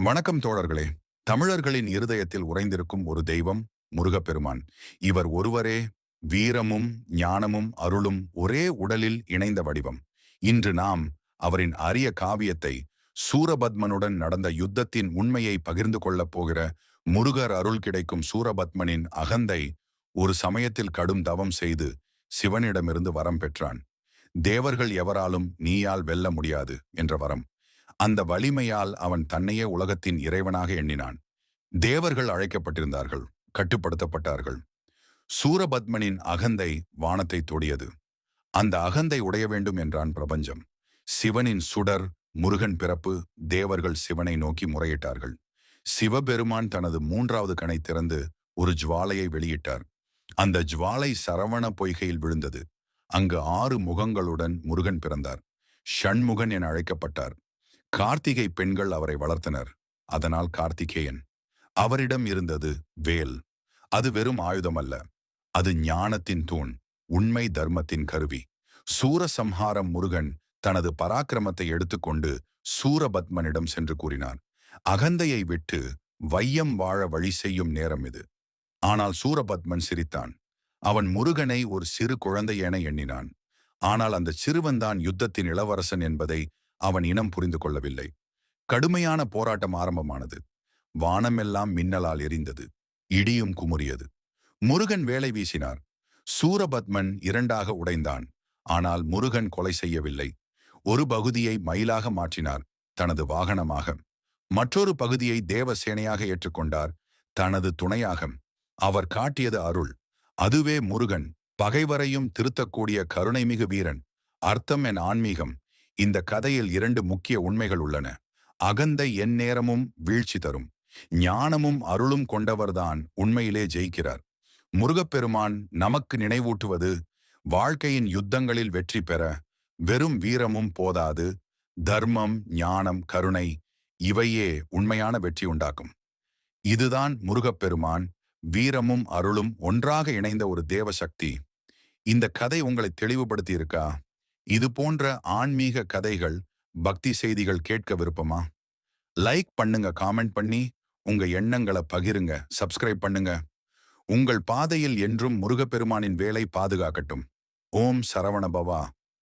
வணக்கம் தோழர்களே. தமிழர்களின் இருதயத்தில் உறைந்திருக்கும் ஒரு தெய்வம் முருகப்பெருமான். இவர் ஒருவரே வீரமும் ஞானமும் அருளும் ஒரே உடலில் இணைந்த வடிவம். இன்று நாம் அவரின் அரிய காவியத்தை சூரபத்மனுடன் நடந்த யுத்தத்தின் உண்மையை பகிர்ந்து கொள்ளப் போகிற முருகர் அருள் கிடைக்கும் சூரபத்மனின் அகந்தை ஒரு சமயத்தில் கடும் தவம் செய்து சிவனிடமிருந்து வரம் பெற்றான். தேவர்கள் எவராலும் நீயால் வெல்ல முடியாது என்ற வரம். அந்த வலிமையால் அவன் தன்னையே உலகத்தின் இறைவனாக எண்ணினான். தேவர்கள் அழைக்கப்பட்டிருந்தார்கள் கட்டுப்படுத்தப்பட்டார்கள். சூரபத்மனின் அகந்தை வானத்தை தொடியது. அந்த அகந்தை உடைய வேண்டும் என்றான் பிரபஞ்சம். சிவனின் சுடர் முருகன் பிறப்பு தேவர்கள் சிவனை நோக்கி முறையிட்டார்கள். சிவபெருமான் தனது மூன்றாவது கணை திறந்து ஒரு ஜுவாலையை வெளியிட்டார். அந்த ஜுவாலை சரவண பொய்கையில் விழுந்தது. அங்கு ஆறு முகங்களுடன் முருகன் பிறந்தார். ஷண்முகன் என அழைக்கப்பட்டார். கார்த்திகை பெண்கள் அவரை வளர்த்தனர். அதனால் கார்த்திகேயன் அவரிடம் இருந்தது வேல். அது வெறும் ஆயுதம் அல்ல அது ஞானத்தின் தூண் உண்மை தர்மத்தின் கருவி. சூரசம்ஹாரம் முருகன் தனது பராக்கிரமத்தை எடுத்துக்கொண்டு சூரபத்மனிடம் சென்று கூறினார் அகந்தையை விட்டு வையம் வாழ வழி செய்யும் நேரம் இது. ஆனால் சூரபத்மன் சிரித்தான். அவன் முருகனை ஒரு சிறு குழந்தை என எண்ணினான். ஆனால் அந்த சிறுவன்தான் யுத்தத்தின் இளவரசன் என்பதை அவன் இனம் புரிந்து கொள்ளவில்லை. கடுமையான போராட்டம் ஆரம்பமானது. வானமெல்லாம் மின்னலால் எரிந்தது. இடியும் குமுறியது. முருகன் வேலை வீசினார். சூரபத்மன் இரண்டாக உடைந்தான். ஆனால் முருகன் கொலை செய்யவில்லை. ஒரு பகுதியை மயிலாக மாற்றினார். தனது வாகனமாக. மற்றொரு பகுதியை தேவசேனையாக ஏற்றுக்கொண்டார். தனது துணையாக அவர் காட்டியது அருள். அதுவே முருகன். பகைவரையும் திருத்தக்கூடிய கருணைமிகு வீரன். அர்த்தம் என் ஆன்மீகம். இந்த கதையில் இரண்டு முக்கிய உண்மைகள் உள்ளன. அகந்தை எந்நேரமும் வீழ்ச்சி தரும். ஞானமும் அருளும் கொண்டவர்தான் உண்மையிலே ஜெயிக்கிறார். முருகப்பெருமான் நமக்கு நினைவூட்டுவது வாழ்க்கையின் யுத்தங்களில் வெற்றி பெற வெறும் வீரமும் போதாது தர்மம் ஞானம் கருணை இவையே உண்மையான வெற்றி உண்டாக்கும். இதுதான் முருகப்பெருமான் வீரமும் அருளும் ஒன்றாக இணைந்த ஒரு தேவசக்தி. இந்த கதை உங்களை தெளிவுபடுத்தி இருக்கா இது போன்ற ஆன்மீக கதைகள் பக்தி செய்திகள் கேட்க விருப்பமா? லைக் பண்ணுங்க காமெண்ட் பண்ணி உங்க எண்ணங்களை பகிருங்க சப்ஸ்கிரைப் பண்ணுங்க. உங்கள் பாதையில் என்றும் முருகப்பெருமானின் வேலை பாதுகாக்கட்டும். ஓம் சரவணபவா.